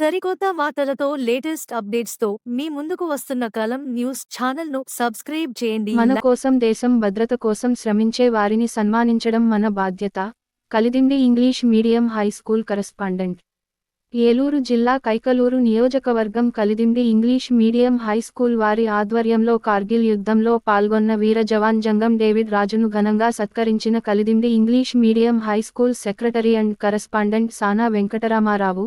సరికొత్త వార్తలతో లేటెస్ట్ అప్డేట్స్తో మీ ముందుకు వస్తున్న కలం న్యూస్ ఛానల్ను సబ్స్క్రైబ్ చేయండి. మన కోసం దేశం భద్రత కోసం శ్రమించే వారిని సన్మానించడం మన బాధ్యత. Kalidindi English medium high school correspondent. Eluru జిల్లా కైకలూరు నియోజకవర్గం Kalidindi English medium high school వారి ఆధ్వర్యంలో కార్గిల్ యుద్ధంలో పాల్గొన్న వీర జవాన్ జంగం డేవిడ్ రాజును ఘనంగా సత్కరించిన Kalidindi English medium high school secretary and correspondent Sana Venkataramarao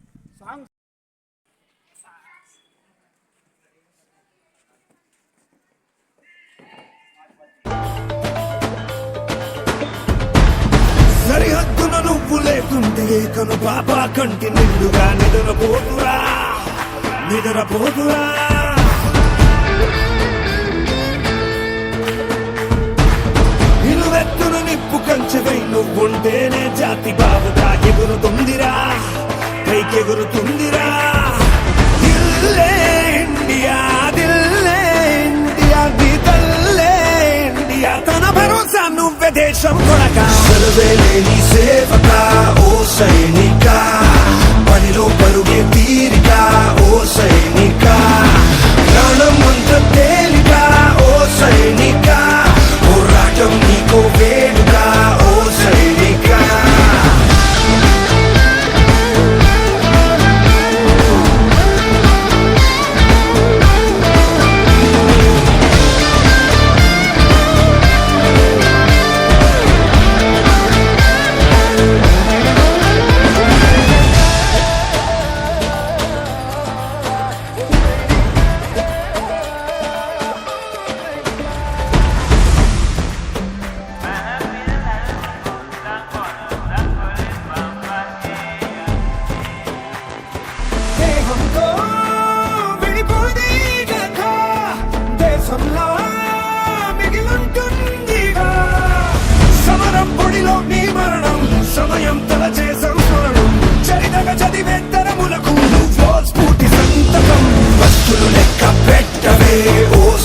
లేకుంటే కను పాప కంటి నిండుగా నిద్రపోతురా. నిద్రపోతురా. నిలువెత్తున నిప్పు కంచెవై నువ్వుంటేనే జాతి బావుగా ఎగురుతుందిరా. పైకెగురుతుందిరా దిల్లే ఇండియా దిల్లే ఇండియా నీ తల్లే ఇండియా. తన భరోసా నువ్వే దేశం కొడక. సెలవేలేని సేవ saying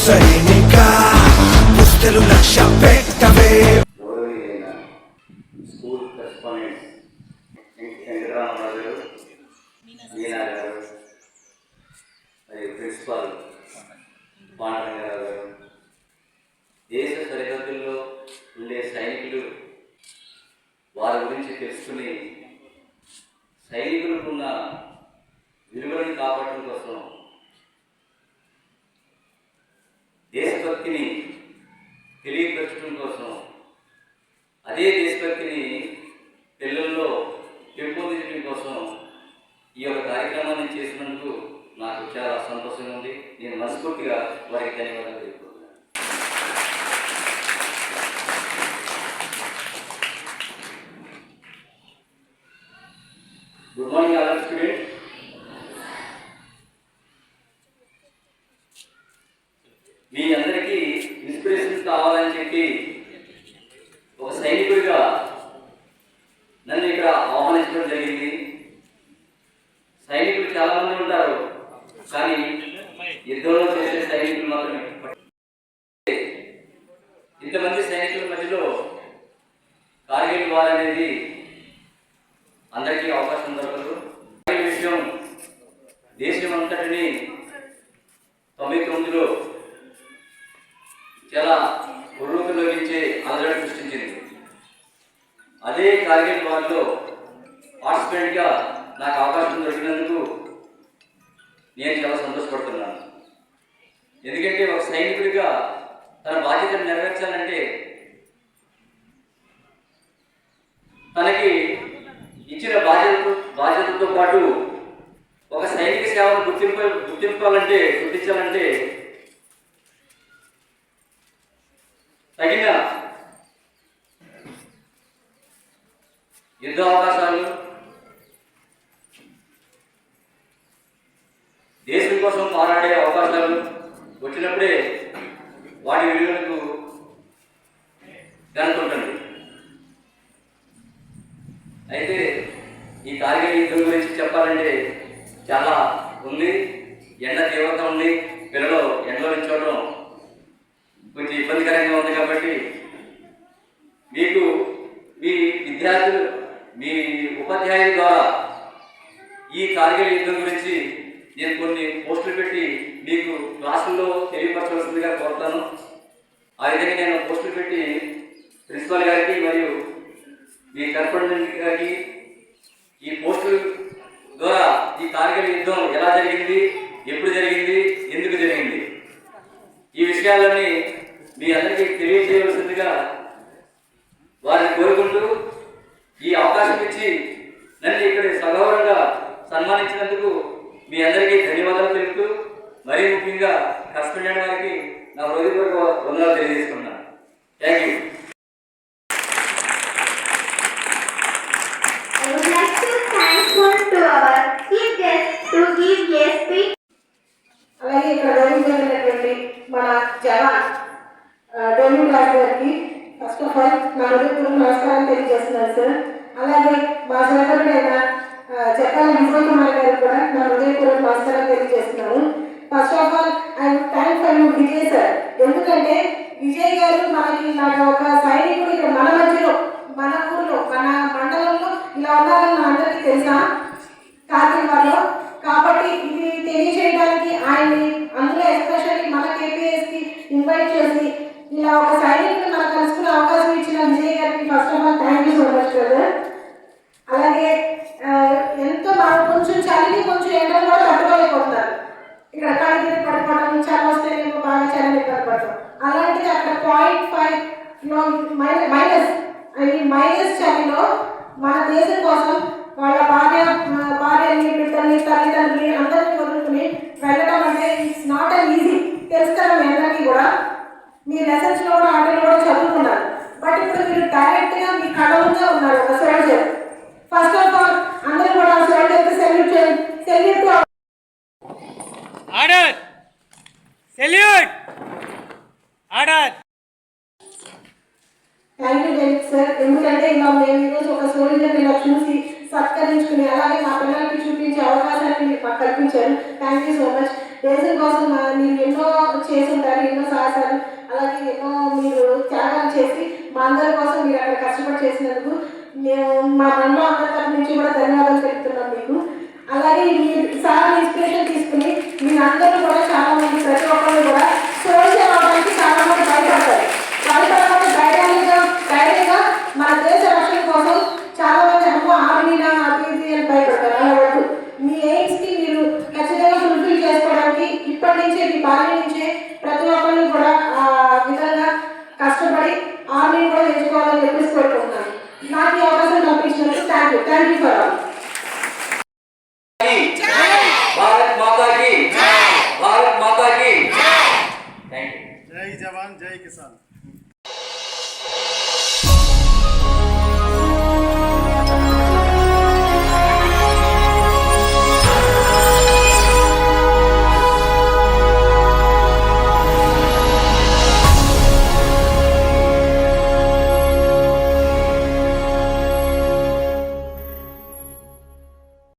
సైనిక పుస్తలు లక్ష్య పెట్టవే స్కూల్ కరెస్పాండెంట్ వెంకటరామరావు మీనా గారు మరియు ప్రిన్సిపాల్ పాండరంగారావు గారు దేశ సరిహద్దుల్లో ఉండే సైనికులు వారి గురించి తెలుసుకుని సైనికులకున్న విలువలను కాపాడటం కోసం దేశభక్తిని తెలియపరచడం కోసం అదే దేశభక్తిని పిల్లల్లో పెంపొందించడం కోసం ఈ యొక్క కార్యక్రమాన్ని చేసినందుకు నాకు చాలా సంతోషంగా ఉంది. నేను మనస్ఫూర్తిగా వారికి ధన్యవాదాలు తెలుపుతున్నాను గుడ్ మార్నింగ్ ఆల్ స్టూడెంట్ మీ అందరికీ ఇన్స్పిరేషన్ కావాలని చెప్పి ఒక సైనికుడిగా నన్ను ఇక్కడ ఆహ్వానించడం జరిగింది సైనికులు చాలా మంది ఉంటారు కానీ యుద్ధంలో చేసే సైనికులు మాత్రమే. ఇంతమంది సైనికుల మధ్యలో కార్గిల్ వార్ అనేది అందరికీ అవకాశం దొరకదు. విషయం దేశం అంతటిని తొంభై తొమ్మిదిలో చాలా ఉర్రూతలోగించే అలజడి సృష్టించింది. అదే కార్గిల్ వార్లో పార్టిసిపెంట్గా నాకు అవకాశం దొరికినందుకు నేను చాలా సంతోషపడుతున్నాను. ఎందుకంటే ఒక సైనికుడిగా తన బాధ్యతను నెరవేర్చాలంటే తనకి ఇచ్చిన బాధ్యత బాధ్యతతో పాటు ఒక సైనిక సేవను గుర్తింప గుర్తింపాలంటే గుర్తించాలంటే తగిన యుద్ధ వాటి విలువలకు ఘనత ఉంటుంది అయితే ఈ కార్గిల్ యుద్ధం గురించి చెప్పాలంటే చాలా ఉంది. ఎండ తీవ్రత ఉంది. పిల్లలు ఎండలో నిల్చోవడం కొంచెం ఇబ్బందికరంగా ఉంది కాబట్టి మీకు మీ విద్యార్థులు మీ ఉపాధ్యాయుల ద్వారా ఈ కార్గిల్ యుద్ధం గురించి నేను కొన్ని పోస్టులు పెట్టి మీకు క్లాసుల్లో తెలియపరచవలసిందిగా కోరుతాను ఆ విధంగా నేను పోస్టులు పెట్టి ప్రిన్సిపాల్ గారికి మరియు మీ కరస్పాండెంట్ గారికి ఈ పోస్టుల ద్వారా ఈ కార్గిల్ యుద్ధం ఎలా జరిగింది ఎప్పుడు జరిగింది ఎందుకు జరిగింది? ఈ విషయాలన్నీ మీ అందరికీ తెలియజేయవలసిందిగా వారిని కోరుకుంటూ ఈ అవకాశం ఇచ్చి నన్ను ఇక్కడ సగౌరవంగా సన్మానించినందుకు మీ అందరికీ ధన్యవాదాలు తెలుపుతూ మరీ ముఖ్యంగా కష్టపడిన వారికి నా హృదయపూర్వక వందనాలు తెలియజేసుకున్నాను థ్యాంక్ యూ. అలాగే ఇక్కడ జరిగినటువంటి మన జవాన్ డోమిన్ రాజు గారికి ఫస్ట్ ఆఫ్ ఆల్ నా హృదయపూర్వక నమస్కారం తెలియజేస్తున్నాను సార్ అలాగే మా సోదరుడైన చెప్పాలి చక్రాల విజయ్ కుమార్ గారు కూడా నా హృదయపూర్వక నమస్కారం తెలియజేస్తున్నాను first of all I thank for you Vijay sir ఎందుకంటే విజయ్ గారు మనకి నాకు ఒక సైనికుడు ఇక్కడ మన ఊర్లో మన మండలంలో ఇలా ఉన్నారని మనందరికీ తెలుసా కార్గిల్ వాళ్ళు కాబట్టి ఇది తెలియజేయడానికి ఆయన్ని అందులో ఎస్పెషల్లీ మన కేపీఎస్కి ఇన్వైట్ చేసి ఇలా ఒక సైనికుని మనకు కలుసుకునే అవకాశం ఇచ్చిన విజయ్ గారికి first of all thank you so much brother అలాగే ఆ, ఎంతో బాగా కొంచెం చలిని కొంచెం ఎండలు కూడా తట్టుకోలేకపోతున్నారు ఇక్కడ కడిగిరి పడిపోవడం చలి వస్తే ఏమో బాగా చలి పడిపోవడం అలాంటిది అక్కడ పాయింట్ ఫైవ్ మైనస్ ఈ మైనస్ చలిలో మన దేశం కోసం వాళ్ళ భార్య ఆ, భార్యని బిడ్డల్ని తల్లిదండ్రులని అందరినీ వదులుకుని వెళ్ళడం అంటే ఇట్స్ నాట్ అన్ ఈజీ తెలుస్తారు మీ అందరికీ కూడా మీ లెసన్స్లో కూడా ఆటలు కూడా చదువుకున్నారు. బట్ ఇప్పుడు మీరు డైరెక్ట్గా మీ కళ ముందే ఉన్నారు ఒక సోల్జర్ ఫస్ట్ ఆఫ్ ఆల్ అందరూ కూడా సోల్జర్కి సెల్యూట్ చేయండి. Salute to order! Salute order! Thank you sir ఎందుకంటే ఇలా మేము ఈరోజు ఒక సోల్జర్ ఇలా చూసి సత్కరించుకుని అలాగే మా పిల్లలకి చూపించే అవకాశాన్ని మీరు మాకు కల్పించారు. థ్యాంక్ యూ సో మచ్ దేశం కోసం మీరు ఎన్నో చేసి ఉంటారు ఎన్నో సాహసాలు అలాగే ఎన్నో మీరు త్యాగాలు చేసి మా అందరి కోసం మీరు అక్కడ కష్టపడి చేసినందుకు మేము మా నన్ను అందరి నుంచి కూడా ధన్యవాదాలు తెలుపుతున్నాం మీకు. అలాగే మీరు సార్ ఇన్స్పిరేషన్ తీసుకుని మీరందరూ కూడా చాలా మంది ప్రతి ఒక్కరు కూడా సోల్జర్ అవడానికి చాలా మంది భయపడతారు భయపడకుండా ధైర్యంగా ధైర్యంగా మన దేశ రక్షణ కోసం చాలా మంది అమ్మో ఆర్మీనా అది ఇది అని భయపడతారు అలా వద్దు మీ ఎయిమ్స్కి మీరు ఖచ్చితంగా ఫుల్ఫిల్ చేసుకోవడానికి ఇప్పటి నుంచే మీ బాల్యం నుంచే ప్రతి ఒక్కరిని కూడా ఆ విధంగా కష్టపడి ఆర్మీని కూడా ఎంచుకోవాలని చెప్పేసి కోరుకుంటున్నాను నాకు ఈ అవకాశం కల్పించినందుకు థ్యాంక్ యూ